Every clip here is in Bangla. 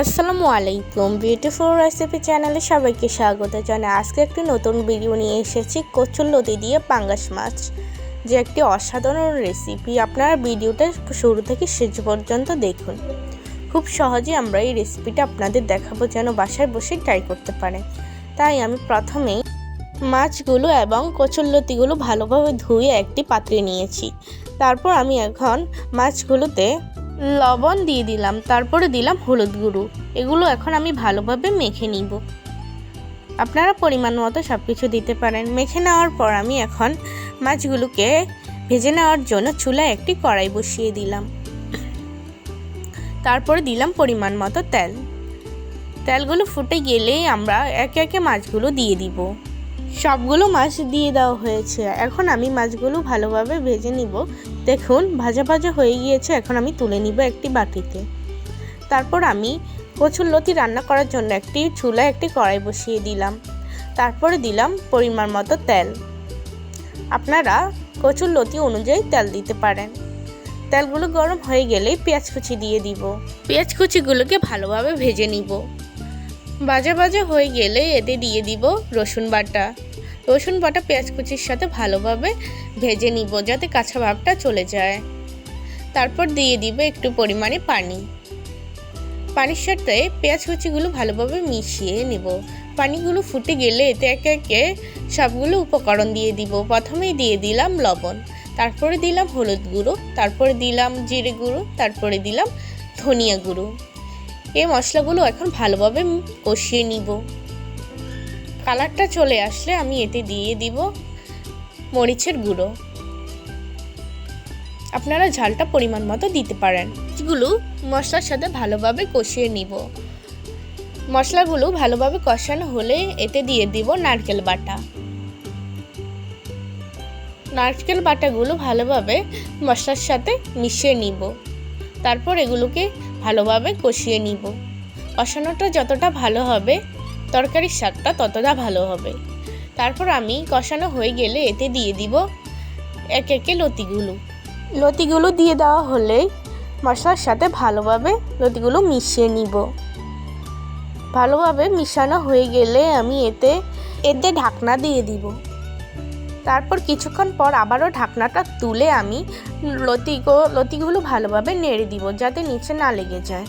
আসসালামু আলাইকুম বিউটিফুল রেসিপি চ্যানেলে সবাইকে স্বাগত জানাই। আজকে একটি নতুন ভিডিও নিয়ে এসেছি, কচুর লতি দিয়ে পাঙ্গাস মাছ। যে একটি অসাধারণ রেসিপি আপনারা ভিডিওটা শুরু থেকে শেষ পর্যন্ত দেখুন। খুব সহজে আমরা এই রেসিপিটা আপনাদের দেখাবো যেন বাসায় বসে ট্রাই করতে পারেন তাই আমি প্রথমেই মাছগুলো এবং কচুরলতিগুলো ভালোভাবে ধুয়ে একটি পাত্রে নিয়েছি। তারপর আমি এখন মাছগুলোতে লবণ দিয়ে দিলাম, তারপরে দিলাম হলুদ গুঁড়ো। এগুলো এখন আমি ভালোভাবে মেখে নিব। আপনারা পরিমাণ মতো সব কিছু দিতে পারেন। মেখে নেওয়ার পর আমি এখন মাছগুলোকে ভেজে নেওয়ার জন্য চুলায় একটি কড়াই বসিয়ে দিলাম। তারপরে দিলাম পরিমাণ মতো তেল। তেলগুলো ফুটে গেলেই আমরা একে একে মাছগুলো দিয়ে দিব। সবগুলো মাছ দিয়ে দেওয়া হয়েছে। এখন আমি মাছগুলো ভালোভাবে ভেজে নিব। দেখুন, ভাজা ভাজা হয়ে গিয়েছে। এখন আমি তুলে নিব একটি বাটিতে। তারপর আমি কচুর লতি রান্না করার জন্য একটি চুলায় একটি কড়াই বসিয়ে দিলাম। তারপরে দিলাম পরিমাণ মতো তেল। আপনারা কচুর লতি অনুযায়ী তেল দিতে পারেন। তেলগুলো গরম হয়ে গেলেই পেঁয়াজ কুচি দিয়ে দিব। পেঁয়াজ কুচিগুলোকে ভালোভাবে ভেজে নিব। বাজা বাজা হয়ে গেলে এতে দিয়ে দিব রসুন বাটা। রসুন বাটা পেঁয়াজ কুচির সাথে ভালোভাবে ভেজে নিব যাতে কাঁচা ভাবটা চলে যায়। তারপর দিয়ে দিব একটু পরিমাণে পানি। পানির সাথে পেঁয়াজ কুচিগুলো ভালোভাবে মিশিয়ে নিব। পানিগুলো ফুটে গেলে এতে একে একে সবগুলো উপকরণ দিয়ে দিব। প্রথমেই দিয়ে দিলাম লবণ, তারপরে দিলাম হলুদ গুঁড়ো, তারপরে দিলাম জিরে গুঁড়ো, তারপরে দিলাম ধনিয়া গুঁড়ো। এই মশলাগুলো এখন ভালোভাবে কষিয়ে নিব। কালারটা চলে আসলে আমি এতে দিয়ে দিব মরিচের গুঁড়ো। আপনারা ঝালটা পরিমাণ মতো দিতে পারেন। এগুলো মশলার সাথে ভালোভাবে কষিয়ে নিব। মশলাগুলো ভালোভাবে কষানো হলে এতে দিয়ে দিব নারকেল বাটা। নারকেল বাটাগুলো ভালোভাবে মশলার সাথে মিশিয়ে নিব। তারপর এগুলোকে ভালোভাবে কষিয়ে নিব। কষানোটা যতটা ভালো হবে তরকারির স্বাদটা ততটা ভালো হবে। তারপর আমি কষানো হয়ে গেলে এতে দিয়ে দিব এক একে লতিগুলো। লতিগুলো দিয়ে দেওয়া হলেই মশলার সাথে ভালোভাবে লতিগুলো মিশিয়ে নিব। ভালোভাবে মিশানো হয়ে গেলে আমি এতে এতে ঢাকনা দিয়ে দিব। তারপর কিছুক্ষণ পর আবারও ঢাকনাটা তুলে আমি লতিগো, লতিগুলো ভালোভাবে নেড়ে দিব যাতে নিচে না লেগে যায়।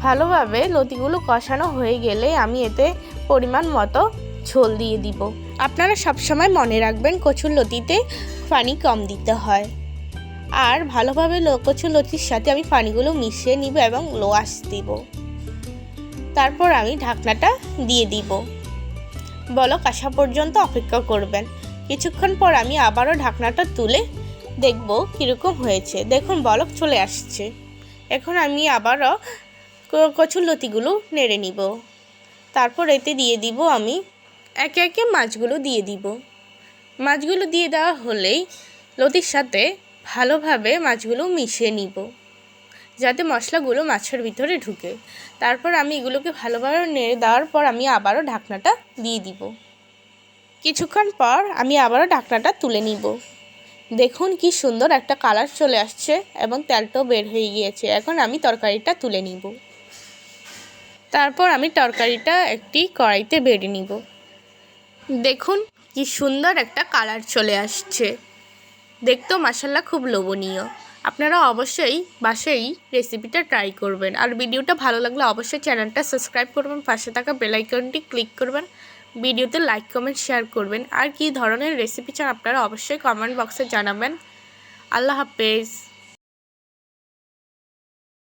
ভালোভাবে লতিগুলো কষানো হয়ে গেলে আমি এতে পরিমাণ মতো ঝোল দিয়ে দিব। আপনারা সবসময় মনে রাখবেন কচুর লতিতে পানি কম দিতে হয়। আর ভালোভাবে কচুর লতির সাথে আমি পানিগুলো মিশিয়ে নিব এবং লোয়াশ দিব। তারপর আমি ঢাকনাটা দিয়ে দিব। বলক আসা পর্যন্ত অপেক্ষা করবেন। কিছুক্ষণ পর আমি আবারও ঢাকনাটা তুলে দেখব কীরকম হয়েছে। দেখুন, বলক চলে আসছে। এখন আমি আবারও কচুর লতিগুলো নেড়ে নিব। তারপর এতে দিয়ে দিব আমি একে একে মাছগুলো দিয়ে দিব। মাছগুলো দিয়ে দেওয়া হলেই লতির সাথে ভালোভাবে মাছগুলো মিশিয়ে নিব, যাতে মশলাগুলো মাছের ভিতরে ঢুকে। তারপর আমি এগুলোকে ভালোভাবে নেড়ে দেওয়ার পর আমি আবারও ঢাকনাটা দিয়ে দিব। কিছুক্ষণ পর আমি আবারও ঢাকনাটা তুলে নিব। দেখুন কি সুন্দর একটা কালার চলে আসছে এবং তেলটাও বের হয়ে গিয়েছে। এখন আমি তরকারিটা তুলে নিব। তারপর আমি তরকারিটা একটি কড়াইতে বেড়ে নিব। দেখুন কি সুন্দর একটা কালার চলে আসছে। দেখতেও মাসাল্লা খুব লোভনীয়। আপনারা অবশ্যই বাসায় রেসিপিটা ট্রাই করবেন। আর ভিডিওটা ভালো লাগলে অবশ্যই চ্যানেলটা সাবস্ক্রাইব করবেন, পাশে থাকা বেলাইকনটি ক্লিক করবেন, ভিডিওতে লাইক কমেন্ট শেয়ার করবেন। আর কি ধরনের রেসিপি চান আপনারা অবশ্যই কমেন্ট বক্সে জানাবেন। আল্লাহ হাফেজ।